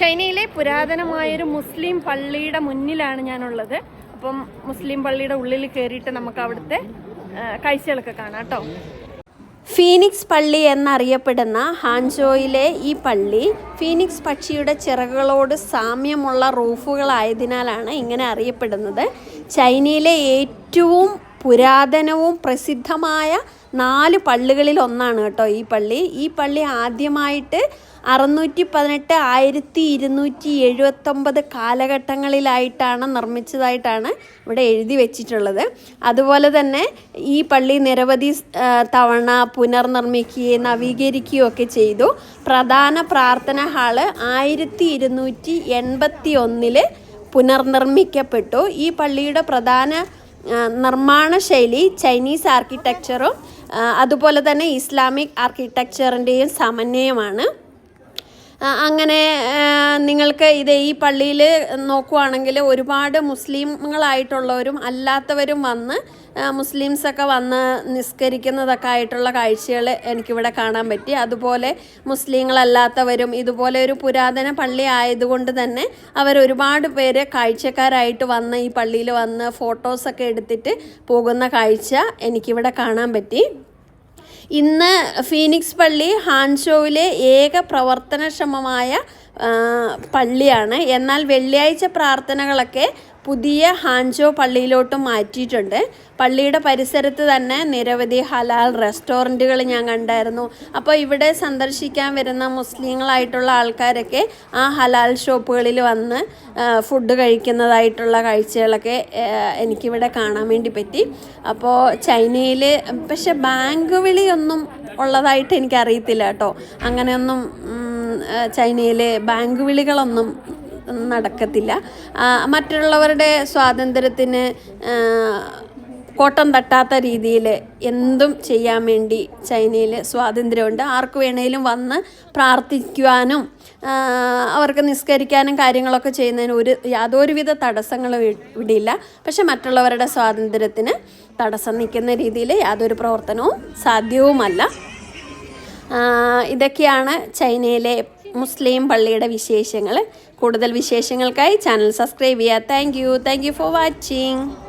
ചൈനയിലെ പുരാതനമായൊരു മുസ്ലിം പള്ളിയുടെ മുന്നിലാണ് ഞാനുള്ളത്. അപ്പം മുസ്ലിം പള്ളിയുടെ ഉള്ളിൽ കയറിയിട്ട് നമുക്ക് അവിടുത്തെ കാഴ്ചകളൊക്കെ കാണാം കേട്ടോ. ഫീനിക്സ് പള്ളി എന്നറിയപ്പെടുന്ന ഹാൻജോയിലെ ഈ പള്ളി ഫീനിക്സ് പക്ഷിയുടെ ചിറകുകളോട് സാമ്യമുള്ള റൂഫുകളായതിനാലാണ് ഇങ്ങനെ അറിയപ്പെടുന്നത്. ചൈനയിലെ ഏറ്റവും പുരാതനവും പ്രസിദ്ധമായ നാല് പള്ളികളിൽ ഒന്നാണ് കേട്ടോ ഈ പള്ളി. ഈ പള്ളി ആദ്യമായിട്ട് അറുന്നൂറ്റി പതിനെട്ട് ആയിരത്തി ഇരുന്നൂറ്റി എഴുപത്തൊമ്പത് കാലഘട്ടങ്ങളിലായിട്ടാണ് നിർമ്മിച്ചതായിട്ടാണ് ഇവിടെ എഴുതി വെച്ചിട്ടുള്ളത്. അതുപോലെ തന്നെ ഈ പള്ളി നിരവധി തവണ പുനർനിർമ്മിക്കുകയും നവീകരിക്കുകയും ഒക്കെ ചെയ്തു. പ്രധാന പ്രാർത്ഥന ഹാൾ ആയിരത്തി ഇരുന്നൂറ്റി എൺപത്തി ഒന്നിൽ പുനർനിർമ്മിക്കപ്പെട്ടു. ഈ പള്ളിയുടെ പ്രധാന നിർമ്മാണ ശൈലി ചൈനീസ് ആർക്കിടെക്ചറും അതുപോലെ തന്നെ ഇസ്ലാമിക് ആർക്കിടെക്ചറിന്റെയും സമന്വയമാണ്. അങ്ങനെ നിങ്ങൾക്ക് ഇത് ഈ പള്ളിയിൽ നോക്കുവാണെങ്കിൽ ഒരുപാട് മുസ്ലിങ്ങളായിട്ടുള്ളവരും അല്ലാത്തവരും വന്ന് മുസ്ലിംസൊക്കെ വന്ന് നിസ്കരിക്കുന്നതൊക്കെ ആയിട്ടുള്ള കാഴ്ചകൾ എനിക്കിവിടെ കാണാൻ പറ്റി. അതുപോലെ മുസ്ലിങ്ങളല്ലാത്തവരും ഇതുപോലെ ഒരു പുരാതന പള്ളി ആയതുകൊണ്ട് തന്നെ അവർ ഒരുപാട് പേര് കാഴ്ചക്കാരായിട്ട് വന്ന് ഈ പള്ളിയിൽ വന്ന് ഫോട്ടോസൊക്കെ എടുത്തിട്ട് പോകുന്ന കാഴ്ച എനിക്കിവിടെ കാണാൻ പറ്റി. ഇന്ന് ഫീനിക്സ് പള്ളി ഹാൻഷോയിലെ ഏക പ്രവർത്തനക്ഷമമായ പള്ളിയാണ്. എന്നാൽ വെള്ളിയാഴ്ച പ്രാർത്ഥനകളൊക്കെ പുതിയ ഹാൻജോ പള്ളിയിലോട്ട് മാറ്റിയിട്ടുണ്ട്. പള്ളിയുടെ പരിസരത്ത് തന്നെ നിരവധി ഹലാൽ റെസ്റ്റോറന്റുകൾ ഞാൻ കണ്ടായിരുന്നു. അപ്പോൾ ഇവിടെ സന്ദർശിക്കാൻ വരുന്ന മുസ്ലിങ്ങളായിട്ടുള്ള ആൾക്കാരൊക്കെ ആ ഹലാൽ ഷോപ്പുകളിൽ വന്ന് ഫുഡ് കഴിക്കുന്നതായിട്ടുള്ള കാഴ്ചകളൊക്കെ എനിക്കിവിടെ കാണാൻ വേണ്ടി പറ്റി. അപ്പോൾ ചൈനയിൽ പക്ഷെ ബാങ്ക് വിളിയൊന്നും ഉള്ളതായിട്ട് എനിക്കറിയത്തില്ല കേട്ടോ. അങ്ങനെയൊന്നും ചൈനയിൽ ബാങ്ക് വിളികളൊന്നും നടക്കത്തില്ല. മറ്റുള്ളവരുടെ സ്വാതന്ത്ര്യത്തിന് കോട്ടം തട്ടാത്ത രീതിയിൽ എന്തും ചെയ്യാൻ വേണ്ടി ചൈനയിൽ സ്വാതന്ത്ര്യമുണ്ട്. ആർക്ക് വേണേലും വന്ന് പ്രാർത്ഥിക്കുവാനും അവർക്ക് നിസ്കരിക്കാനും കാര്യങ്ങളൊക്കെ ചെയ്യുന്നതിന് ഒരു യാതൊരുവിധ തടസ്സങ്ങളും ഇവിടെയില്ല പക്ഷെ മറ്റുള്ളവരുടെ സ്വാതന്ത്ര്യത്തിന് തടസ്സം നിൽക്കുന്ന രീതിയിൽ യാതൊരു പ്രവർത്തനവും സാധ്യവുമല്ല. ഇതൊക്കെയാണ് ചൈനയിലെ മുസ്ലിം പള്ളിയുടെ വിശേഷങ്ങൾ. കൂടുതൽ വിശേഷങ്ങൾക്കായി ചാനൽ സബ്സ്ക്രൈബ് ചെയ്യുക. Thank you thank you for watching